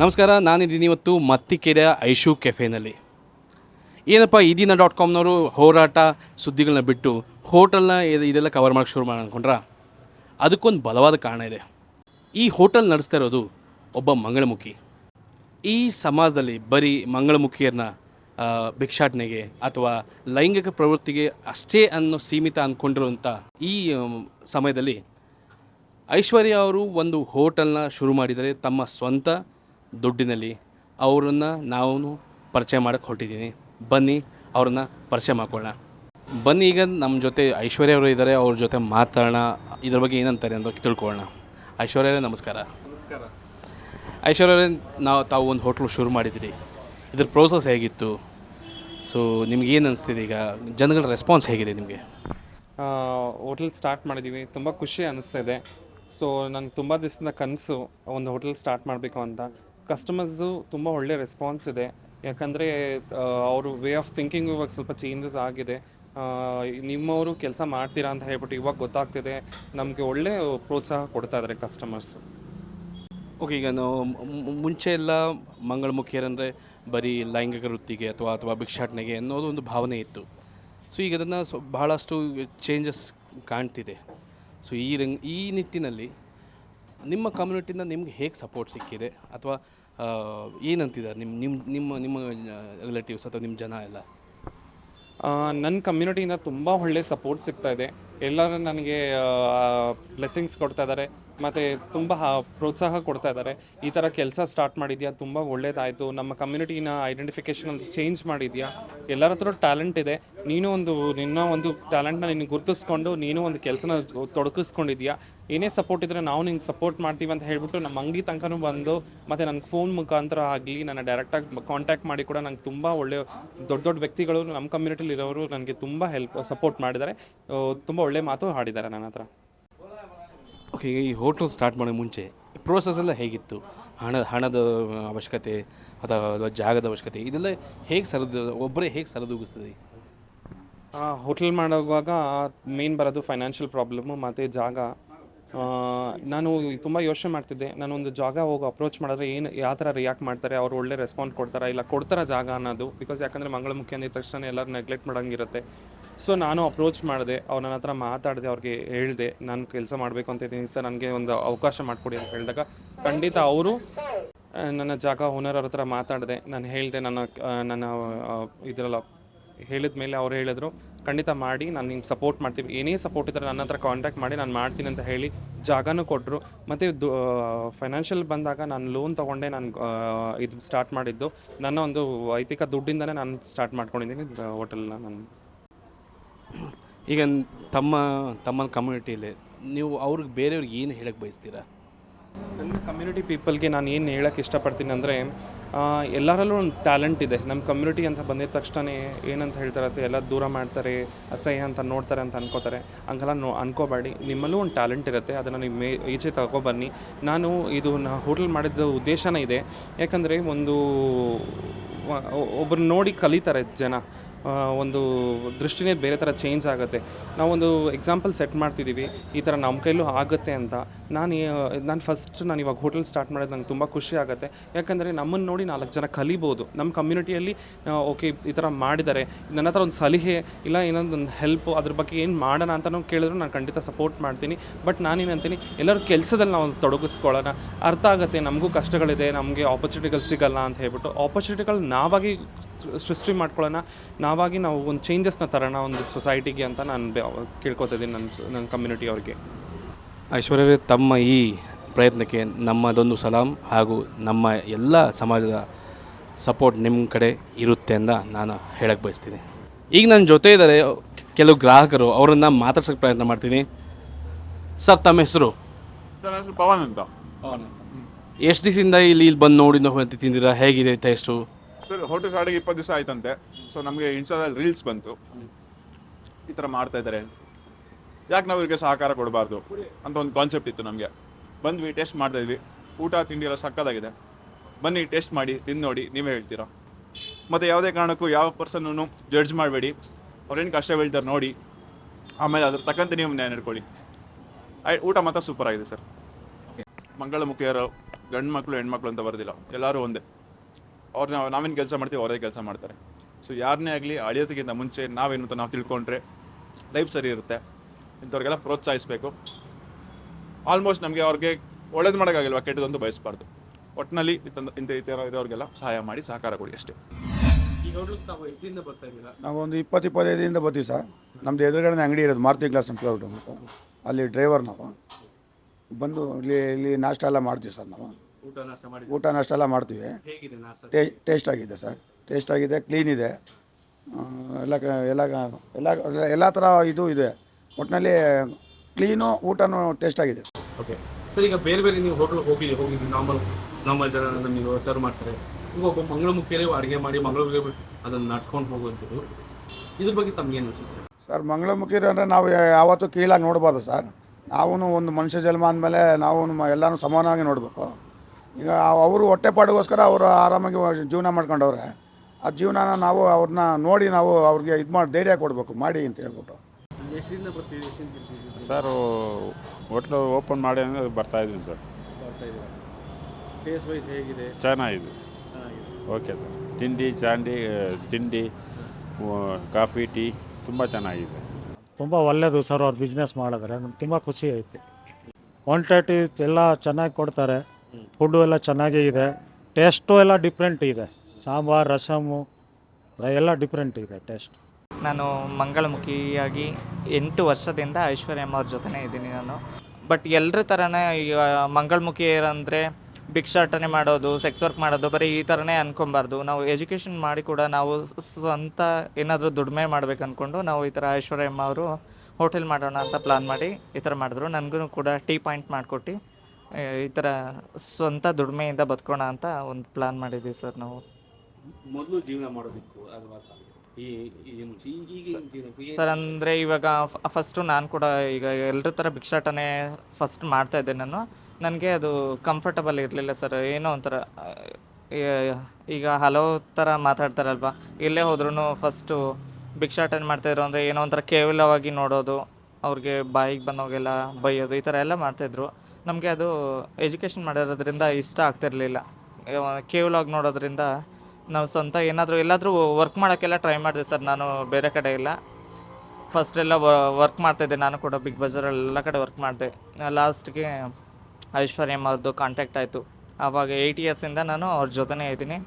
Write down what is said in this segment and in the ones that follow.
ನಮಸ್ಕಾರ, ನಾನಿದ್ದೀನಿ ಇವತ್ತು ಮತ್ತಿಕೆರೆಯ ಐಶು ಕೆಫೆನಲ್ಲಿ. ಏನಪ್ಪ, ಈ ದಿನ ಡಾಟ್ ಕಾಮ್ನವರು ಹೋರಾಟ ಸುದ್ದಿಗಳನ್ನ ಬಿಟ್ಟು ಹೋಟೆಲ್ನ ಇದ್- ಇದೆಲ್ಲ ಕವರ್ ಮಾಡೋಕ್ಕೆ ಶುರು ಮಾಡಿ ಅಂದ್ಕೊಂಡ್ರ ಅದಕ್ಕೊಂದು ಬಲವಾದ ಕಾರಣ ಇದೆ. ಈ ಹೋಟೆಲ್ ನಡೆಸ್ತಾ ಇರೋದು ಒಬ್ಬ ಮಂಗಳಮುಖಿ. ಈ ಸಮಾಜದಲ್ಲಿ ಬರೀ ಮಂಗಳಮುಖಿಯರನ್ನ ಭಿಕ್ಷಾಟನೆಗೆ ಅಥವಾ ಲೈಂಗಿಕ ಪ್ರವೃತ್ತಿಗೆ ಅಷ್ಟೇ ಅನ್ನೋ ಸೀಮಿತ ಅಂದ್ಕೊಂಡಿರುವಂಥ ಈ ಸಮಯದಲ್ಲಿ ಐಶ್ವರ್ಯ ಅವರು ಒಂದು ಹೋಟೆಲ್ನ ಶುರು ಮಾಡಿದರೆ ತಮ್ಮ ಸ್ವಂತ ದುಡ್ಡಿನಲ್ಲಿ ಅವರನ್ನು ನಾವು ಪರಿಚಯ ಮಾಡೋಕ್ಕೆ ಹೊರಟಿದ್ದೀನಿ ಬನ್ನಿ ಅವ್ರನ್ನ ಪರಿಚಯ ಮಾಡ್ಕೊಳ್ಳೋಣ. ಬನ್ನಿ ಈಗ ನಮ್ಮ ಜೊತೆ ಐಶ್ವರ್ಯ ಅವರು ಇದ್ದಾರೆ ಅವ್ರ ಜೊತೆ ಮಾತಾಡೋಣ. ಇದ್ರ ಬಗ್ಗೆ ಏನಂತಾರೆ ಅಂತ ತಿಳ್ಕೊಳ್ಳೋಣ. ಐಶ್ವರ್ಯ ನಮಸ್ಕಾರ. ನಮಸ್ಕಾರ. ಐಶ್ವರ್ಯ ನಾವು ತಾವು ಒಂದು ಹೋಟ್ಲು ಶುರು ಮಾಡಿದ್ದೀರಿ. ಇದ್ರ ಪ್ರೋಸೆಸ್ ಹೇಗಿತ್ತು? ಸೊ ನಿಮ್ಗೆ ಏನು ಅನಿಸ್ತಿದೆ ಈಗ? ಜನಗಳ ರೆಸ್ಪಾನ್ಸ್ ಹೇಗಿದೆ ನಿಮಗೆ? ಹೋಟೆಲ್ ಸ್ಟಾರ್ಟ್ ಮಾಡಿದ್ದೀವಿ ತುಂಬ ಖುಷಿ ಅನಿಸ್ತಿದೆ. ಸೊ ನಾನು ತುಂಬ ದಿವಸದಿಂದ ಕನಸು ಒಂದು ಹೋಟೆಲ್ ಸ್ಟಾರ್ಟ್ ಮಾಡಬೇಕು ಅಂತ. ಕಸ್ಟಮರ್ಸು ತುಂಬ ಒಳ್ಳೆ ರೆಸ್ಪಾನ್ಸ್ ಇದೆ. ಯಾಕಂದರೆ ಅವರು ವೇ ಆಫ್ ಥಿಂಕಿಂಗ್ ಇವಾಗ ಸ್ವಲ್ಪ ಚೇಂಜಸ್ ಆಗಿದೆ. ನಿಮ್ಮವರು ಕೆಲಸ ಮಾಡ್ತೀರಾ ಅಂತ ಹೇಳ್ಬಿಟ್ಟು ಇವಾಗ ಗೊತ್ತಾಗ್ತಿದೆ. ನಮಗೆ ಒಳ್ಳೆ ಪ್ರೋತ್ಸಾಹ ಕೊಡ್ತಾ ಇದ್ದಾರೆ ಕಸ್ಟಮರ್ಸು ಓಕೆ ಈಗ ನಾವು ಮುಂಚೆ ಎಲ್ಲ ಮಂಗಳಮುಖಿಯರಂದರೆ ಬರೀ ಲೈಂಗಿಕ ವೃತ್ತಿಗೆ ಅಥವಾ ಅಥವಾ ಭಿಕ್ಷಾಟನೆಗೆ ಅನ್ನೋದು ಒಂದು ಭಾವನೆ ಇತ್ತು. ಸೊ ಈಗ ಅದನ್ನು ಸೊ, ಬಹಳಷ್ಟು ಚೇಂಜಸ್ ಕಾಣ್ತಿದೆ. ಸೊ ಈ ರಂಗ್, ಈ ನಿಟ್ಟಿನಲ್ಲಿ ನಿಮ್ಮ ಕಮ್ಯುನಿಟಿಯಿಂದ ನಿಮ್ಗೆ ಹೇಗೆ ಸಪೋರ್ಟ್ ಸಿಕ್ಕಿದೆ? ಅಥವಾ ಏನಂತಿದ್ದಾರೆ ನಿಮ್ಮ ನಿಮ್ಮ ನಿಮ್ಮ ನಿಮ್ಮ ರಿಲೇಟಿವ್ಸ್ ಅಥವಾ ನಿಮ್ಮ ಜನ ಎಲ್ಲ? ನನ್ನ ಕಮ್ಯುನಿಟಿಯಿಂದ ತುಂಬ ಒಳ್ಳೆ ಸಪೋರ್ಟ್ ಸಿಗ್ತಾ ಇದೆ. ಎಲ್ಲರೂ ನನಗೆ ಬ್ಲೆಸ್ಸಿಂಗ್ಸ್ ಕೊಡ್ತಾ ಇದ್ದಾರೆ. ಮತ್ತು ತುಂಬ ಪ್ರೋತ್ಸಾಹ ಕೊಡ್ತಾ ಇದ್ದಾರೆ. ಈ ಥರ ಕೆಲಸ ಸ್ಟಾರ್ಟ್ ಮಾಡಿದ್ಯಾ? ತುಂಬ ಒಳ್ಳೇದಾಯಿತು. ನಮ್ಮ ಕಮ್ಯುನಿಟಿನ ಐಡೆಂಟಿಫಿಕೇಷನ್ ಅಂತ ಚೇಂಜ್ ಮಾಡಿದ್ಯಾ? ಎಲ್ಲರ ಹತ್ರ ಟ್ಯಾಲೆಂಟ್ ಇದೆ. ನೀನು ಒಂದು, ನಿನ್ನ ಒಂದು ಟ್ಯಾಲೆಂಟ್ನ ನಿನ್ನ ಗುರುತಿಸ್ಕೊಂಡು ನೀನು ಒಂದು ಕೆಲಸನ ತೊಡಗಿಸ್ಕೊಂಡಿದ್ಯಾ ಏನೇ ಸಪೋರ್ಟ್ ಇದ್ದರೆ ನಾವು ನಿಂಗೆ ಸಪೋರ್ಟ್ ಮಾಡ್ತೀವಿ ಅಂತ ಹೇಳ್ಬಿಟ್ಟು ನಮ್ಮ ಅಂಗಿ ತನಕನೂ ಬಂದು ಮತ್ತು ನನಗೆ ಫೋನ್ ಮುಖಾಂತರ ಆಗಲಿ, ನನ್ನ ಡೈರೆಕ್ಟಾಗಿ ಕಾಂಟ್ಯಾಕ್ಟ್ ಮಾಡಿ ಕೂಡ ನಂಗೆ ತುಂಬ ಒಳ್ಳೆಯ ದೊಡ್ಡ ದೊಡ್ಡ ವ್ಯಕ್ತಿಗಳು, ನಮ್ಮ ಕಮ್ಯುನಿಟಿಲಿ ಇರೋರು ನನಗೆ ತುಂಬ ಹೆಲ್ಪ್ ಸಪೋರ್ಟ್ ಮಾಡಿದ್ದಾರೆ. ತುಂಬ ಒಳ್ಳೆ ಮಾತು ಹಾಡಿದ್ದಾರೆ ನನ್ನ ಹತ್ರ. ಓಕೆ ಈ ಹೋಟ್ಲ್ ಸ್ಟಾರ್ಟ್ ಮಾಡೋ ಮುಂಚೆ ಪ್ರೋಸೆಸ್ ಎಲ್ಲ ಹೇಗಿತ್ತು? ಹಣ, ಹಣದ ಅವಶ್ಯಕತೆ ಅಥವಾ ಜಾಗದ ಅವಶ್ಯಕತೆ, ಇದೆಲ್ಲ ಹೇಗೆ ಸರಿದು, ಒಬ್ಬರೇ ಹೇಗೆ ಸರಿದೂಗಿಸ್ತದೆ ಹೋಟೆಲ್ ಮಾಡುವಾಗ ಮೇನ್ ಬರೋದು ಫೈನಾನ್ಷಿಯಲ್ ಪ್ರಾಬ್ಲಮ್ಮು ಮತ್ತು ಜಾಗ. ನಾನು ತುಂಬ ಯೋಚನೆ ಮಾಡ್ತಿದ್ದೆ, ನಾನು ಒಂದು ಜಾಗ ಹೋಗಿ ಅಪ್ರೋಚ್ ಮಾಡಿದ್ರೆ ಏನು, ಯಾವ ಥರ ರಿಯಾಕ್ಟ್ ಮಾಡ್ತಾರೆ, ಅವ್ರು ಒಳ್ಳೆ ರೆಸ್ಪಾನ್ಸ್ ಕೊಡ್ತಾರಾ ಇಲ್ಲ ಕೊಡ್ತಾರ ಜಾಗ ಅನ್ನೋದು. ಬಿಕಾಸ್ ಯಾಕಂದರೆ ಮಂಗಳ ಮುಖ್ಯ ಅಂದಿದ ತಕ್ಷಣ ಎಲ್ಲರೂ ನೆಗ್ಲೆಕ್ಟ್ ಮಾಡಂಗಿರುತ್ತೆ. ಸೊ ನಾನು ಅಪ್ರೋಚ್ ಮಾಡಿದೆ. ಅವ್ರು ನನ್ನ ಹತ್ರ ಮಾತಾಡಿದೆ, ಅವ್ರಿಗೆ ಹೇಳಿದೆ, ನಾನು ಕೆಲಸ ಮಾಡಬೇಕು ಅಂತ ಇದ್ದೀನಿ, ಸರ್, ನನಗೆ ಒಂದು ಅವಕಾಶ ಮಾಡಿಕೊಡಿ ಅಂತ ಹೇಳಿದಾಗ ಖಂಡಿತ ಅವರು ನನ್ನ ಜಾಗ ಓನರ್ ಅವ್ರ ಹತ್ರ ಮಾತಾಡಿದೆ. ನಾನು ಹೇಳಿದೆ, ನನ್ನ ನನ್ನ ಇದರಲ್ಲ, ಹೇಳಿದ ಮೇಲೆ ಅವ್ರು ಹೇಳಿದ್ರು, ಖಂಡಿತ ಮಾಡಿ, ನಾನು ನಿಮ್ಗೆ ಸಪೋರ್ಟ್ ಮಾಡ್ತೀವಿ ಏನೇ ಸಪೋರ್ಟ್ ಇದ್ದರೆ ನನ್ನ ಹತ್ರ ಕಾಂಟ್ಯಾಕ್ಟ್ ಮಾಡಿ, ನಾನು ಮಾಡ್ತೀನಿ ಅಂತ ಹೇಳಿ ಜಾಗನೂ ಕೊಟ್ಟರು ಮತ್ತು ಫೈನಾನ್ಷಿಯಲ್ ಬಂದಾಗ ನಾನು ಲೋನ್ ತೊಗೊಂಡೆ, ನಾನು ಇದು ಸ್ಟಾರ್ಟ್ ಮಾಡಿದ್ದು. ನನ್ನ ಒಂದು ವೈಯಕ್ತಿಕ ದುಡ್ಡಿಂದನೇ ನಾನು ಸ್ಟಾರ್ಟ್ ಮಾಡ್ಕೊಂಡಿದ್ದೀನಿ ಹೋಟೆಲ್ನ ನಾನು. ಈಗ ತಮ್ಮ ತಮ್ಮ ಕಮ್ಯುನಿಟಿಯಲ್ಲಿ ನೀವು ಅವ್ರಿಗೆ ಬೇರೆಯವ್ರಿಗೆ ಏನು ಹೇಳಕ್ಕೆ ಬಯಸ್ತೀರಾ? ನನ್ನ ಕಮ್ಯುನಿಟಿ ಪೀಪಲ್ಗೆ ನಾನು ಏನು ಹೇಳಕ್ಕೆ ಇಷ್ಟಪಡ್ತೀನಿ ಅಂದರೆ ಎಲ್ಲರಲ್ಲೂ ಒಂದು ಟ್ಯಾಲೆಂಟ್ ಇದೆ. ನಮ್ಮ ಕಮ್ಯುನಿಟಿ ಅಂತ ಬಂದಿದ ತಕ್ಷಣ ಏನಂತ ಹೇಳ್ತಾರೆ ಎಲ್ಲ ದೂರ ಮಾಡ್ತಾರೆ, ಅಸಹ್ಯ ಅಂತ ನೋಡ್ತಾರೆ ಅಂತ ಅನ್ಕೋತಾರೆ. ಹಂಗೆಲ್ಲ ನೋ, ಅನ್ಕೋಬೇಡಿ. ನಿಮ್ಮಲ್ಲೂ ಒಂದು ಟ್ಯಾಲೆಂಟ್ ಇರುತ್ತೆ, ಅದನ್ನು ನೀವು ಮೇ, ಈಚೆ ತಗೊಬನ್ನಿ. ನಾನು ಇದು ನಾ ಹೋಟೆಲ್ ಮಾಡಿದ ಉದ್ದೇಶನೇ ಇದೆ. ಯಾಕಂದರೆ ಒಂದು ಒಬ್ಬರು ನೋಡಿ ಕಲಿತಾರೆ ಜನ. ಒಂದು ದೃಷ್ಟಿನೇ ಬೇರೆ ಥರ ಚೇಂಜ್ ಆಗುತ್ತೆ. ನಾವೊಂದು ಎಕ್ಸಾಂಪಲ್ ಸೆಟ್ ಮಾಡ್ತಿದ್ದೀವಿ ಈ ಥರ ನಮ್ಮ ಕೈಲೂ ಆಗುತ್ತೆ ಅಂತ. ನಾನು ನಾನು ಫಸ್ಟ್ ನಾನು ಇವಾಗ ಹೋಟೆಲ್ ಸ್ಟಾರ್ಟ್ ಮಾಡೋದು ನಂಗೆ ತುಂಬ ಖುಷಿ ಆಗುತ್ತೆ. ಯಾಕಂದರೆ ನಮ್ಮನ್ನು ನೋಡಿ ನಾಲ್ಕು ಜನ ಕಲಿಬೋದು. ನಮ್ಮ ಕಮ್ಯುನಿಟಿಯಲ್ಲಿ ಓಕೆ ಈ ಥರ ಮಾಡಿದ್ದಾರೆ. ನನ್ನ ಹತ್ರ ಒಂದು ಸಲಹೆ, ಇಲ್ಲ ಏನೊಂದು ಒಂದು ಹೆಲ್ಪ್ ಅದ್ರ ಬಗ್ಗೆ ಏನು ಮಾಡೋಣ ಅಂತಲೂ ಕೇಳಿದ್ರು ನಾನು ಖಂಡಿತ ಸಪೋರ್ಟ್ ಮಾಡ್ತೀನಿ. ಬಟ್ ನಾನೇನಂತೀನಿ ಎಲ್ಲರೂ ಕೆಲಸದಲ್ಲಿ ನಾವು ತೊಡಗಿಸ್ಕೊಳ್ಳೋಣ. ಅರ್ಥ ಆಗುತ್ತೆ, ನಮಗೂ ಕಷ್ಟಗಳಿದೆ, ನಮಗೆ ಆಪರ್ಚುನಿಟಿಗಳು ಸಿಗಲ್ಲ ಅಂತ ಹೇಳ್ಬಿಟ್ಟು ಆಪರ್ಚುನಿಟಿಗಳು ನಾವಾಗಿ ಸೃಷ್ಟಿ ಮಾಡ್ಕೊಳ್ಳೋಣ. ನಾವಾಗಿ ನಾವು ಒಂದು ಚೇಂಜಸ್ನ ತರೋಣ ಒಂದು ಸೊಸೈಟಿಗೆ ಅಂತ ನಾನು ಬೆ- ಕೇಳ್ಕೊತಿದ್ದೀನಿ ನನ್ನ ನನ್ನ ಕಮ್ಯುನಿಟಿ ಅವ್ರಿಗೆ. ಐಶ್ವರ್ಯ ತಮ್ಮ ಈ ಪ್ರಯತ್ನಕ್ಕೆ ನಮ್ಮದೊಂದು ಸಲಾಂ ಹಾಗೂ ನಮ್ಮ ಎಲ್ಲ ಸಮಾಜದ ಸಪೋರ್ಟ್ ನಿಮ್ಮ ಕಡೆ ಇರುತ್ತೆ ಅಂತ ನಾನು ಹೇಳಕ್ಕೆ ಬಯಸ್ತೀನಿ. ಈಗ ನನ್ನ ಜೊತೆ ಇದ್ದಾರೆ ಕೆಲವು ಗ್ರಾಹಕರು ಅವರನ್ನು ಮಾತಾಡ್ಸೋಕ್ಕೆ ಪ್ರಯತ್ನ ಮಾಡ್ತೀನಿ. ಸರ್ ತಮ್ಮ ಹೆಸರು? ನನ್ನ ಹೆಸರು ಪವನ್ ಅಂತ. ಎಷ್ಟು ದಿವಸದಿಂದ ಇಲ್ಲಿ ಇಲ್ಲಿ ಬಂದು ನೋಡಿ ಹೋಗಿ ತಿಂದಿರಾ ಹೇಗಿದೆ ಟೇಸ್ಟು ಸರ್ ಹೋಟೆಲ್ ಸ್ಟಾರ್ಟಿಗೆ ಇಪ್ಪತ್ತು ದಿವಸ ಆಯ್ತಂತೆ. ಸೊ ನಮಗೆ ಇನ್ಸ್ಟಾದಲ್ಲಿ ರೀಲ್ಸ್ ಬಂತು. ಈ ಥರ ಮಾಡ್ತಾ ಇದ್ದಾರೆ. ಯಾಕೆ ನಾವು ಇವರಿಗೆ ಸಹಕಾರ ಕೊಡಬಾರ್ದು ಅಂತ ಒಂದು ಕಾನ್ಸೆಪ್ಟ್ ಇತ್ತು ನಮಗೆ. ಬಂದ್ವಿ ಟೇಸ್ಟ್ ಮಾಡ್ತಾ ಇದ್ವಿ. ಊಟ, ತಿಂಡಿ ಎಲ್ಲ ಸಕ್ಕದಾಗಿದೆ ಬನ್ನಿ ಟೇಸ್ಟ್ ಮಾಡಿ, ತಿಂದು ನೋಡಿ, ನೀವೇ ಹೇಳ್ತೀರಾ? ಮತ್ತು ಯಾವುದೇ ಕಾರಣಕ್ಕೂ ಯಾವ ಪರ್ಸನ್ನೂ ಜಡ್ಜ್ ಮಾಡಬೇಡಿ. ಅವ್ರೇನು ಕಷ್ಟ ಬೀಳ್ತಾರೆ ನೋಡಿ. ಆಮೇಲೆ ಅದ್ರ ತಕ್ಕಂತೆ ನೀವು ನಡ್ಕೊಳ್ಳಿ. ಆಯ್ ಊಟ ಮಾತ್ರ ಸೂಪರ್ ಆಗಿದೆ ಸರ್. ಮಂಗಳಮುಖಿಯರು ಗಂಡು ಮಕ್ಕಳು ಹೆಣ್ಮಕ್ಳು ಅಂತ ಬರೋದಿಲ್ಲ. ಎಲ್ಲರೂ ಒಂದೇ. ಅವ್ರು ನಾವು ನಾವೇನು ಕೆಲಸ ಮಾಡ್ತೀವಿ ಅವರೇ ಕೆಲಸ ಮಾಡ್ತಾರೆ. ಸೊ ಯಾರನ್ನೇ ಆಗಲಿ ಅಳಿಯೋದಕ್ಕಿಂತ ಮುಂಚೆ ನಾವೇನು ಅಂತ ನಾವು ತಿಳ್ಕೊಂಡ್ರೆ ಲೈಫ್ ಸರಿ ಇರುತ್ತೆ. ಇಂಥವ್ರಿಗೆಲ್ಲ ಪ್ರೋತ್ಸಾಹಿಸಬೇಕು. ಆಲ್ಮೋಸ್ಟ್ ನಮಗೆ ಅವ್ರಿಗೆ ಒಳ್ಳೇದು ಮಾಡೋಕ್ಕಾಗಿಲ್ವಾ ಕೆಟ್ಟದೊಂದು ಬಯಸಬಾರ್ದು. ಒಟ್ಟಿನಲ್ಲಿ ಇಂಥ ಇಂಥ ಈ ಥರ ಇರೋರಿಗೆಲ್ಲ ಸಹಾಯ ಮಾಡಿ ಸಹಕಾರ ಕೊಡಿ ಅಷ್ಟೇ. ಈ ಹೋಟ್ಲಿಗೆ ತಾವು ಎಷ್ಟರಿಂದ ಬರ್ತಾ ಇದ್ದೀರಾ? ನಾವು ಒಂದು ಇಪ್ಪತ್ತು ಇಪ್ಪತ್ತೈದರಿಂದ ಬರ್ತೀವಿ ಸರ್. ನಮ್ಮದು ಎದುರುಗಡೆ ಅಂಗಡಿ ಇರೋದು ಮಾರುತಿ ಗ್ಲಾಸ್ ಅಂತ ಅಲ್ಲಿ ಡ್ರೈವರ್ ನಾವು. ಬಂದು ಇಲ್ಲಿ ಇಲ್ಲಿ ನಾಷ್ಟ ಎಲ್ಲ ಮಾಡ್ತೀವಿ ಸರ್ ನಾವು. ಊಟ ನಾಷ್ಟ ಎಲ್ಲ ಮಾಡ್ತೀವಿ. ಟೇ ಟೇಸ್ಟ್ ಆಗಿದೆ ಸರ್. ಟೇಸ್ಟ್ ಆಗಿದೆ ಕ್ಲೀನ್ ಇದೆ. ಎಲ್ಲ ಎಲ್ಲ ಎಲ್ಲ ಎಲ್ಲ ಥರ ಇದು ಇದೆ. ಒಟ್ಟಿನಲ್ಲಿ ಕ್ಲೀನು ಊಟನೂ ಟೇಸ್ಟ್ ಆಗಿದೆ. ಓಕೆ. ಸರ್ ಈಗ ಬೇರೆ ಬೇರೆ ನೀವು ಹೋಟ್ಲ್ ಹೋಗಿ ಹೋಗಿದ್ವಿ ನಾರ್ಮಲ್ ನಾರ್ಮಲ್ ಜನ ನಮಗೆ ಸರ್ವ್ ಮಾಡ್ತಾರೆ. ಈಗ ಒಬ್ಬ ಮಂಗಳಮುಖಿಯರೇ ಅಡುಗೆ ಮಾಡಿ ಮಂಗಳೂರಿಗೆ ಅದನ್ನು ನಡ್ಕೊಂಡು ಹೋಗುವಂಥದ್ದು ಇದ್ರ ಬಗ್ಗೆ ತಮಗೇನು ಅನಿಸುತ್ತೆ? ಸರ್ ಮಂಗಳಮುಖಿರು ಅಂದರೆ ನಾವು ಯಾವತ್ತೂ ಕೀಳಾಗಿ ನೋಡಬಾರ್ದು ಸರ್. ನಾವು ಒಂದು ಮನುಷ್ಯ ಜನ್ಮ ಅಂದಮೇಲೆ ನಾವು ಎಲ್ಲನೂ ಸಮಾನವಾಗಿ ನೋಡಬೇಕು. ಈಗ ಅವರು ಹೊಟ್ಟೆಪಾಡಿಗೋಸ್ಕರ ಅವರು ಆರಾಮಾಗಿ ಜೀವನ ಮಾಡ್ಕೊಂಡವ್ರೆ. ಆ ಜೀವನನ ನಾವು ಅವ್ರನ್ನ ನೋಡಿ ನಾವು ಅವ್ರಿಗೆ ಇದು ಮಾಡಿ ಧೈರ್ಯ ಕೊಡಬೇಕು ಮಾಡಿ ಅಂತ ಹೇಳ್ಬಿಟ್ಟು. ಸರ್ ಹೋಟ್ಲು ಓಪನ್ ಮಾಡಿ ಅಂದರೆ ಬರ್ತಾ ಇದ್ದೀನಿ ಸರ್ ಬರ್ತಾ ಇದ್ದೀರಾ ಟೇಸ್ಟ್ ವೈಸ್ ಹೇಗಿದೆ? ಚೆನ್ನಾಗಿದೆ. ಚೆನ್ನಾಗಿದೆ. ಓಕೆ ಸರ್ ತಿಂಡಿ ಚಾಂಡಿ ತಿಂಡಿ ಕಾಫಿ ಟೀ ತುಂಬ ಚೆನ್ನಾಗಿದೆ. ತುಂಬ ಒಳ್ಳೆಯದು ಸರ್ ಅವ್ರು ಬಿಸ್ನೆಸ್ ಮಾಡಿದ್ರೆ. ನಮ್ಗೆ ತುಂಬ ಖುಷಿ ಐತೆ. ಕ್ವಾಂಟಿಟಿ ಎಲ್ಲ ಚೆನ್ನಾಗಿ ಕೊಡ್ತಾರೆ. ಫುಡ್ಡು ಎಲ್ಲ ಚೆನ್ನಾಗೇ ಇದೆ. ಟೇಸ್ಟು ಎಲ್ಲ ಡಿಫ್ರೆಂಟ್ ಇದೆ. ಸಾಂಬಾರು ರಸಮು ಎಲ್ಲ ಡಿಫ್ರೆಂಟ್ ಇದೆ ಟೇಸ್ಟ್ ನಾನು ಮಂಗಳಮುಖಿಯಾಗಿ ಎಂಟು ವರ್ಷದಿಂದ ಐಶ್ವರ್ಯಮ್ಮ ಅವ್ರ ಜೊತೆನೇ ಇದ್ದೀನಿ ನಾನು. ಬಟ್ ಎಲ್ಲರ ಥರನೇ ಈಗ ಮಂಗಳಮುಖಿ ಏನಂದರೆ ಭಿಕ್ಷಾಟನೆ ಮಾಡೋದು ಸೆಕ್ಸ್ ವರ್ಕ್ ಮಾಡೋದು, ಬರೀ ಈ ಥರನೇ ಅನ್ಕೊಬಾರ್ದು. ನಾವು ಎಜುಕೇಷನ್ ಮಾಡಿ ಕೂಡ ನಾವು ಸ್ವಂತ ಏನಾದರೂ ದುಡಿಮೆ ಮಾಡ್ಬೇಕು ಅಂದ್ಕೊಂಡು ನಾವು ಈ ಥರ ಐಶ್ವರ್ಯಮ್ಮ ಅವರು ಹೋಟೆಲ್ ಮಾಡೋಣ ಅಂತ ಪ್ಲಾನ್ ಮಾಡಿ ಈ ಥರ ಮಾಡಿದ್ರು. ನನಗೂ ಕೂಡ ಟೀ ಪಾಯಿಂಟ್ ಮಾಡಿಕೊಟ್ಟು ಈ ಥರ ಸ್ವಂತ ದುಡಿಮೆಯಿಂದ ಬದುಕೋಣ ಅಂತ ಒಂದು ಪ್ಲಾನ್ ಮಾಡಿದ್ದೀವಿ ಸರ್ ನಾವು. ಮೊದಲು ಜೀವನ ಮಾಡೋದಿತ್ತು ಅಲ್ವಾ ಈ ಏನು ಈ- ಈಗಿನ ಜೀವನಕ್ಕೂ ಏನು- ಸರ್ ಅಂದರೆ ಇವಾಗ ಫಸ್ಟು ನಾನು ಕೂಡ ಈಗ ಎಲ್ಲರ ಥರ ಭಿಕ್ಷಾಟನೆ ಫಸ್ಟ್ ಮಾಡ್ತಾ ಇದ್ದೆ ನಾನು. ನನಗೆ ಅದು ಕಂಫರ್ಟಬಲ್ ಇರಲಿಲ್ಲ ಸರ್. ಏನೋ ಒಂಥರ ಆ, ಈ- ಈಗ ಹಲವು ಥರ ಮಾತಾಡ್ತಾರಲ್ವಾ? ಎಲ್ಲೇ ಹೋದ್ರೂ ಫಸ್ಟು ಭಿಕ್ಷಾಟನೆ ಮಾಡ್ತಾಯಿದ್ರು ಅಂದರೆ ಏನೋ ಒಂಥರ ಕೇವಲವಾಗಿ ನೋಡೋದು ಅವ್ರಿಗೆ ಬಾಯಿಗೆ ಬಂದವಾಗೆಲ್ಲ ಬೈಯೋದು ಈ ಥರ ಎಲ್ಲ ಮಾಡ್ತಾಯಿದ್ರು ನಮಗೆ ಅದು ಎಜುಕೇಷನ್ ಮಾಡಿರೋದ್ರಿಂದ ಇಷ್ಟ ಆಗ್ತಿರ್ಲಿಲ್ಲ ಕೇವಲವಾಗಿ ನೋಡೋದ್ರಿಂದ ನಾವು ಸ್ವಂತ ಏನಾದರೂ ಎಲ್ಲಾದರೂ ವರ್ಕ್ ಮಾಡೋಕ್ಕೆಲ್ಲ ಟ್ರೈ ಮಾಡಿದೆ ಸರ್ ನಾನು ಬೇರೆ ಕಡೆ ಎಲ್ಲ ಫಸ್ಟ್ ಎಲ್ಲ ವರ್ಕ್ ಮಾಡ್ತಾಯಿದ್ದೆ ನಾನು ಕೂಡ ಬಿಗ್ ಬಜಾರಲ್ಲಿ ಎಲ್ಲ ಕಡೆ ವರ್ಕ್ ಮಾಡಿದೆ ಲಾಸ್ಟ್ಗೆ ಐಶ್ವರ್ಯಮ್ಮ ಅವ್ರದ್ದು ಕಾಂಟ್ಯಾಕ್ಟ್ ಆಯಿತು ಆವಾಗ ಏಯ್ಟ್ ಇಯರ್ಸಿಂದ ನಾನು ಅವ್ರ ಜೊತೆನೇ ಇದ್ದೀನಿ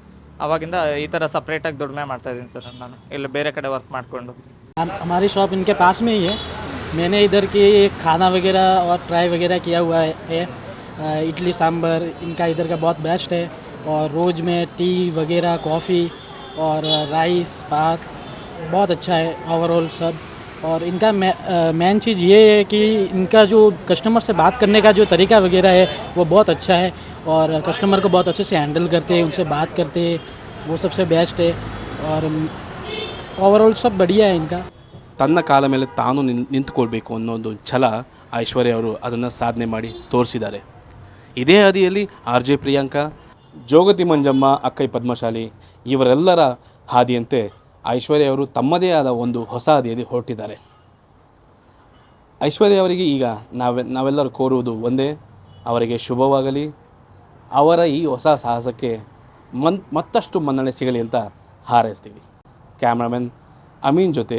ಆವಾಗಿಂದ ಈ ಥರ ಸಪ್ರೇಟಾಗಿ ದುಡಿಮೆ ಮಾಡ್ತಾಯಿದ್ದೀನಿ ಸರ್ ನಾನು ಇಲ್ಲ ಬೇರೆ ಕಡೆ ವರ್ಕ್ ಮಾಡಿಕೊಂಡು हम- हमारी शॉप इनके पास में ही है मैंने इधर की खाना वगैरह और ट्राई वगैरह किया हुआ है। इडली, सांभर, इनका इधर का बहुत बेस्ट है। और रोज़ में टी वगैरह, कॉफ़ी और राइस भात, बहुत अच्छा है ओवरऑल सब। और इनका मेन चीज़ ये है कि इनका जो कस्टमर से बात करने का जो तरीका वगैरह है, वो बहुत अच्छा है। और कस्टमर को बहुत अच्छे से हैंडल करते हैं, उनसे बात करते हैं, वो सबसे बेस्ट है। और ओवरऑल सब बढ़िया है इनका। ತನ್ನ ಕಾಲ ಮೇಲೆ ತಾನು ಅನ್ನೋ ಒಂದು ಛಲ ಐಶ್ವರ್ಯ ಅವರು ಅದನ್ನು ಸಾಧನೆ ಮಾಡಿ ತೋರಿಸಿದ್ದಾರೆ. ಇದೇ ಹಾದಿಯಲ್ಲಿ ಆರ್ ಜೆ ಪ್ರಿಯಾಂಕಾ, ಜೋಗತಿ ಮಂಜಮ್ಮ, ಅಕ್ಕೈ ಪದ್ಮಶಾಲಿ ಇವರೆಲ್ಲರ ಹಾದಿಯಂತೆ ಐಶ್ವರ್ಯ ಅವರು ತಮ್ಮದೇ ಆದ ಒಂದು ಹೊಸ ಹಾದಿಯಲ್ಲಿ ಹೊರಟಿದ್ದಾರೆ. ಐಶ್ವರ್ಯ ಅವರಿಗೆ ಈಗ ನಾವೆ, ನಾವೆಲ್ಲರೂ ಕೋರುವುದು ಒಂದೇ, ಅವರಿಗೆ ಶುಭವಾಗಲಿ. ಅವರ ಈ ಹೊಸ ಸಾಹಸಕ್ಕೆ ಮನ್, ಮತ್ತಷ್ಟು ಮನ್ನಣೆ ಸಿಗಲಿ ಅಂತ ಹಾರೈಸ್ತೀವಿ. ಕ್ಯಾಮ್ರಾಮನ್ ಅಮೀನ್ ಜೊತೆ